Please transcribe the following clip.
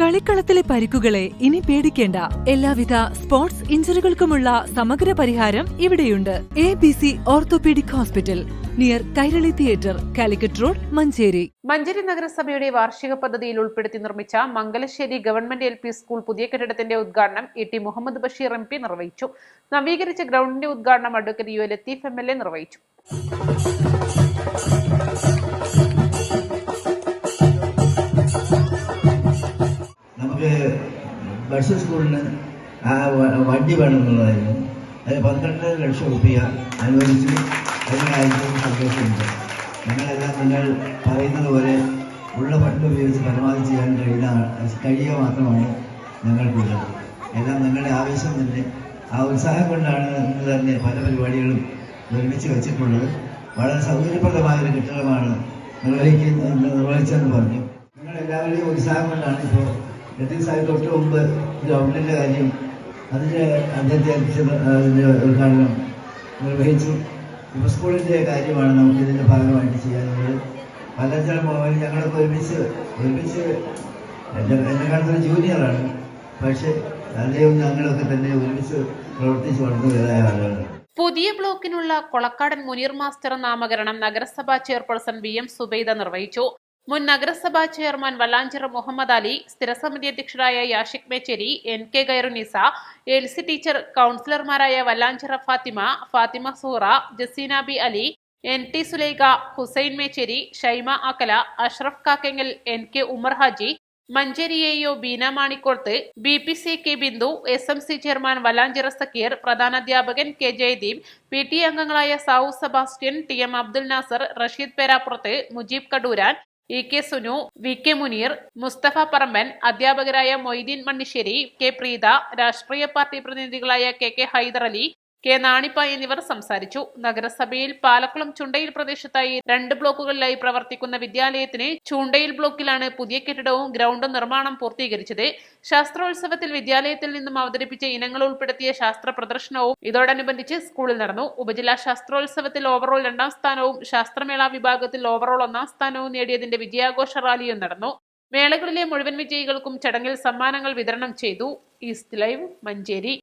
കളിക്കളത്തിലെ പരിക്കുകളെ ഇനി പേടിക്കേണ്ട. എല്ലാവിധ സ്പോർട്സ് ഇഞ്ചുറികൾക്കുമുള്ള സമഗ്ര പരിഹാരം ഇവിടെയുണ്ട്. A B C orthopaedic hospital near Kairali theatre Calicut road Manjeri. Manjeri നഗരസഭയുടെ വാർഷിക പദ്ധതിയിൽ ഉൾപ്പെടുത്തി നിർമ്മിച്ച Mangalassery government L P school പുതിയ കെട്ടിടത്തിന്റെ ഉദ്ഘാടനം E T Muhammad Basheer M P നിർവഹിച്ചു. നവീകരിച്ച ഗ്രൗണ്ടിന്റെ ഉദ്ഘാടനം advocate U Latheef M L A നിർവഹിച്ചു. നമുക്ക് ബഡ്സ് സ്കൂളിന് ആ വണ്ടി വേണമെന്നുള്ളതായിരുന്നു. അത് പന്ത്രണ്ട് ലക്ഷം റുപ്യ അനുവദിച്ച് അതിനായിരിക്കും സന്തോഷമുണ്ട്. ഞങ്ങളെല്ലാം നിങ്ങൾ പറയുന്നത് പോലെ ഉള്ള ഫണ്ട് ഉപയോഗിച്ച് പരമാവധി ചെയ്യാൻ കഴിയുന്ന കഴിയുക മാത്രമാണ് ഞങ്ങൾക്കുള്ളത്. എല്ലാം നിങ്ങളുടെ ആവേശം തന്നെ. ആ ഉത്സാഹം കൊണ്ടാണ് ഇന്ന് തന്നെ പല പരിപാടികളും നിർമ്മിച്ച് വെച്ചിട്ടുള്ളത്. വളരെ സൗകര്യപ്രദമായ ഒരു കെട്ടിടമാണ് നിർവഹിക്കുന്ന നിർവഹിച്ചെന്ന് പറഞ്ഞു. നിങ്ങളെല്ലാവരുടെയും ഉത്സാഹം കൊണ്ടാണ് ഇപ്പോൾ ലത്തീഫ് സാഹിബ് തൊട്ട് മുമ്പ് ഗവൺമെന്റിന്റെ കാര്യം അതിന്റെ അദ്ദേഹത്തെ അതിന്റെ ഉദ്ഘാടനം നിർവഹിച്ചു. ഇപ്പോൾ സ്കൂളിന്റെ കാര്യമാണ് നമുക്ക് ഇതിന്റെ ഭാഗമായിട്ട് ചെയ്യാനുള്ളത്. പലതരം മോഹൻ ഞങ്ങളൊക്കെ ഒരുമിച്ച് ഒരുമിച്ച് എന്നെ കാണുന്ന ജൂനിയറാണ് പക്ഷേ അദ്ദേഹം ഞങ്ങളൊക്കെ തന്നെ ഒരുമിച്ച് പ്രവർത്തിച്ച് വളർന്നു വരായ ആളുകളാണ്. പുതിയ ബ്ലോക്കിനുള്ള കൊളക്കാടൻ മുനീർ മാസ്റ്റർ നാമകരണം നഗരസഭാ ചെയർപേഴ്സൺ വി എം സുബൈദ നിർവഹിച്ചു. മുൻ നഗരസഭാ ചെയർമാൻ വല്ലാഞ്ചിറ മുഹമ്മദ് അലി സ്ഥിരസമിതി അധ്യക്ഷരായ Yashik Mecheri N K Khairunnisa Elsy teacher കൗൺസിലർമാരായ Vallanchira Fathima Fathima Soora Jaseena B Ali N T Sulaikha Hussain Mecheri Shaima Akkala Ashraf Kakkengal N K Umar Haji Manjeri A O Beena Manikkorth B P C K Bindu S M C chairman Valanchira Zakir പ്രധാനാധ്യാപകൻ K Jayadeep P T അംഗങ്ങളായ Savu Sebastian T M Abdul Nasar Rasheed Perappurath Mujeeb Kaduran E K Sunu V K Muneer Mustafa Paramban അധ്യാപകരായ Moideen Mannissery K Preetha രാഷ്ട്രീയ party പ്രതിനിധികളായ K K Haider Ali K Nanippa എന്നിവർ സംസാരിച്ചു. നഗരസഭയിൽ പാലക്കുളം ചുണ്ടയിൽ പ്രദേശത്തായി രണ്ട് ബ്ലോക്കുകളിലായി പ്രവർത്തിക്കുന്ന വിദ്യാലയത്തിന് ചുണ്ടയിൽ ബ്ലോക്കിലാണ് പുതിയ കെട്ടിടവും ഗ്രൗണ്ടും നിർമ്മാണം പൂർത്തീകരിച്ചത്. ശാസ്ത്രോത്സവത്തിൽ വിദ്യാലയത്തിൽ നിന്നും അവതരിപ്പിച്ച ഇനങ്ങൾ ഉൾപ്പെടുത്തിയ ശാസ്ത്ര പ്രദർശനവും ഇതോടനുബന്ധിച്ച് സ്കൂളിൽ നടന്നു. ഉപജില്ലാ ശാസ്ത്രോത്സവത്തിൽ ഓവറോൾ രണ്ടാം സ്ഥാനവും ശാസ്ത്രമേള വിഭാഗത്തിൽ ഓവറോൾ ഒന്നാം സ്ഥാനവും നേടിയതിന്റെ വിജയാഘോഷ റാലിയും നടന്നു. മേളകളിലെ മുഴുവൻ വിജയികൾക്കും ചടങ്ങിൽ സമ്മാനങ്ങൾ വിതരണം ചെയ്തു. East live Manjeri.